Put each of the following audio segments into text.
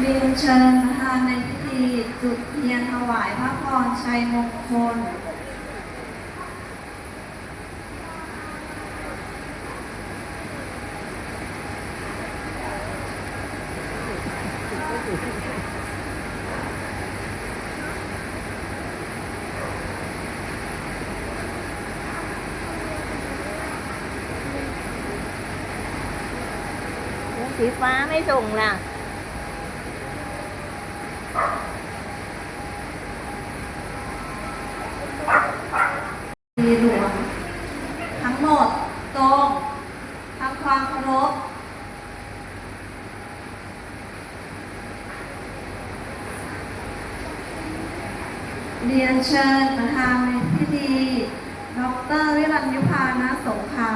เรียนเชิญประธานในพิธีจุดเทียนถวายพระพรชัยมงคลสีฟ้าไม่ส่งล่ะ มีหลวง ทั้งหมดตรงทำความเคารพ เรียนเชิญประธานในพิธีดรวิรัญยุพานะสงขา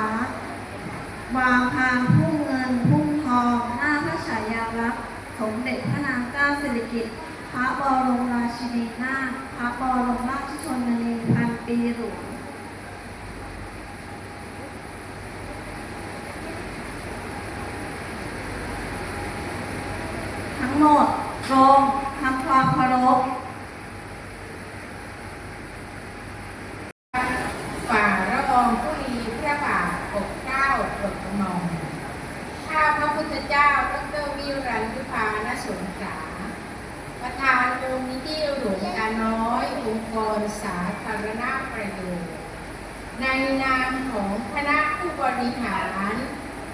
วางพานพุ่งเงินพุ่งทอง หน้าพระฉายาลักษณ์สมเด็จพระนางเจ้าสิริกิติ์พระบรมราชินีนาถพระบรมราชชนนีพันปีหลวงทั้งหมดตรงทำความเคารพ ฝ่าละอองธุลีพระบาทปกเกล้าปลดกระหม่อมข้าพระพุทธเจ้าดรวิรันยุพาน สงขลาประธานมูลนิธิหลวงตาน้อยองค์กรสาธารณประโยชน์ในนามของคณะผู้บริหาร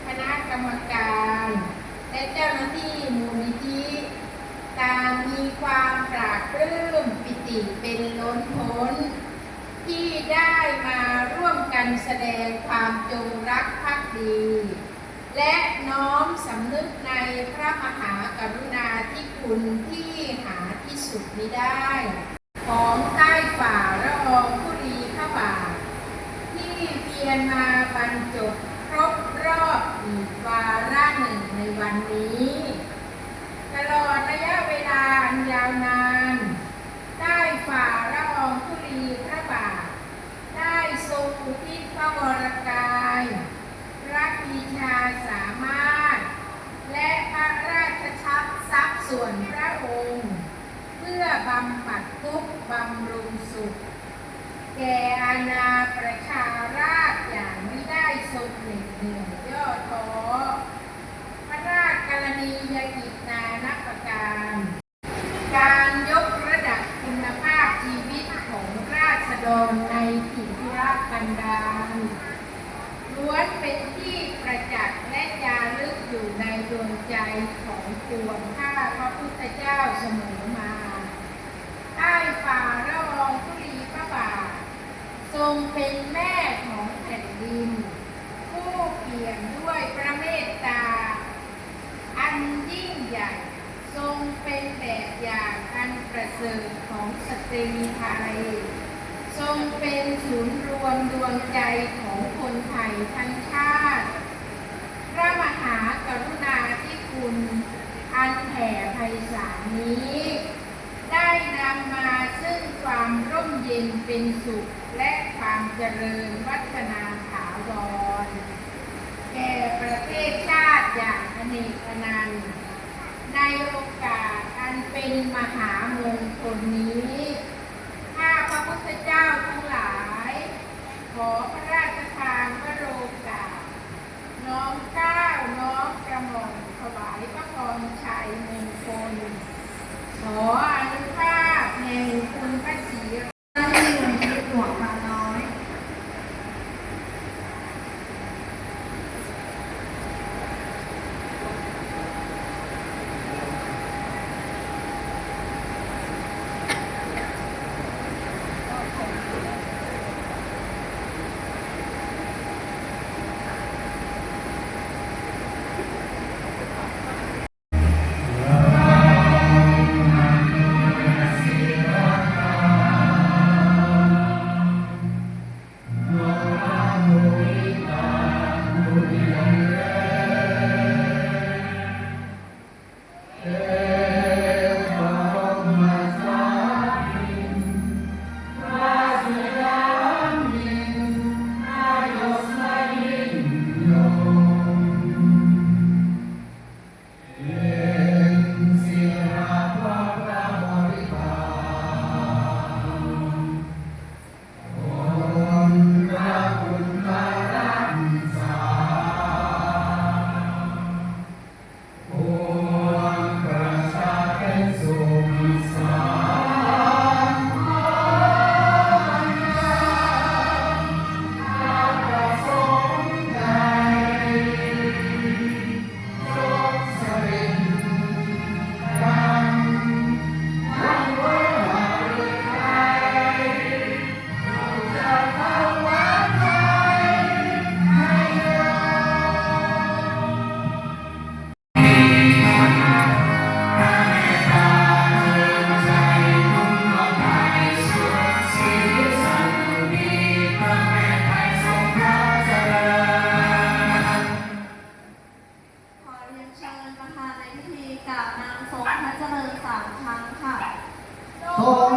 คณะกรรมการ และเจ้าหน้าที่มูลนิธิต่างมีความปราบปลื้มปิติเป็นล้นพ้น ที่ได้มาร่วมกันแสดงความจงรักภักดี และน้อมสำนึกในพระมหากรุณาธิคุณที่หาที่สุดมิได้ ของใต้ฝ่าละองธุรีพระบาทที่เพียรมาบรรจบครบรอบอีกวาระหนึ่งในวันนี้ ตลอดระยะเวลาอันยาวนานได้ฝ่าละองธุลีพระบาทได้ทรงอุทิศพระวรกาย พระปีชาสามารถ และพระราชชัพทรัพย์ส่วนพระองค์ เพื่อ บำบัดทุกบำรุงสุข แก่อาณาประชาราษฎร์อย่างไม่ได้ทรงเหน็ดเหนื่อยย่อท้อพระราชกรณียกิจนานับประการ การยกระดับคุณภาพชีวิตของราษฎรในถิ่นทุรกันดารล้วนเป็นที่ประจักษ์และจารึกอยู่ในดวงใจของปวงข้าพระพุทธเจ้าเสมอมา ใต้ฝ่าละอองธุลีพระบาททรงเป็นแม่ของแผ่นดิน ผู้เปี่ยมด้วยพระเมตตา อันยิ่งใหญ่ ทรงเป็นแบบอย่างอันประเสริฐของสตรีไทยทรงเป็นศูนย์รวมดวงใจของคนไทยทั้งชาติ พระมหากรุณาธิคุณ อันแผ่ไพศาลนี้ ได้นำมาซึ่งความร่ม เป็นสุขและความเจริญวัฒนาถาวร แก่ประเทศชาติอย่างอเนกอนันต์ในโอกาสอันเป็นมหามงคลนี้ข้าพระพุทธเจ้าทั้งหลาย ขอพระราชทานพระโลกาน้อมเก้าวน้อมกระหม่อมถวายพระพรชัยมงคลขอ Amém. สา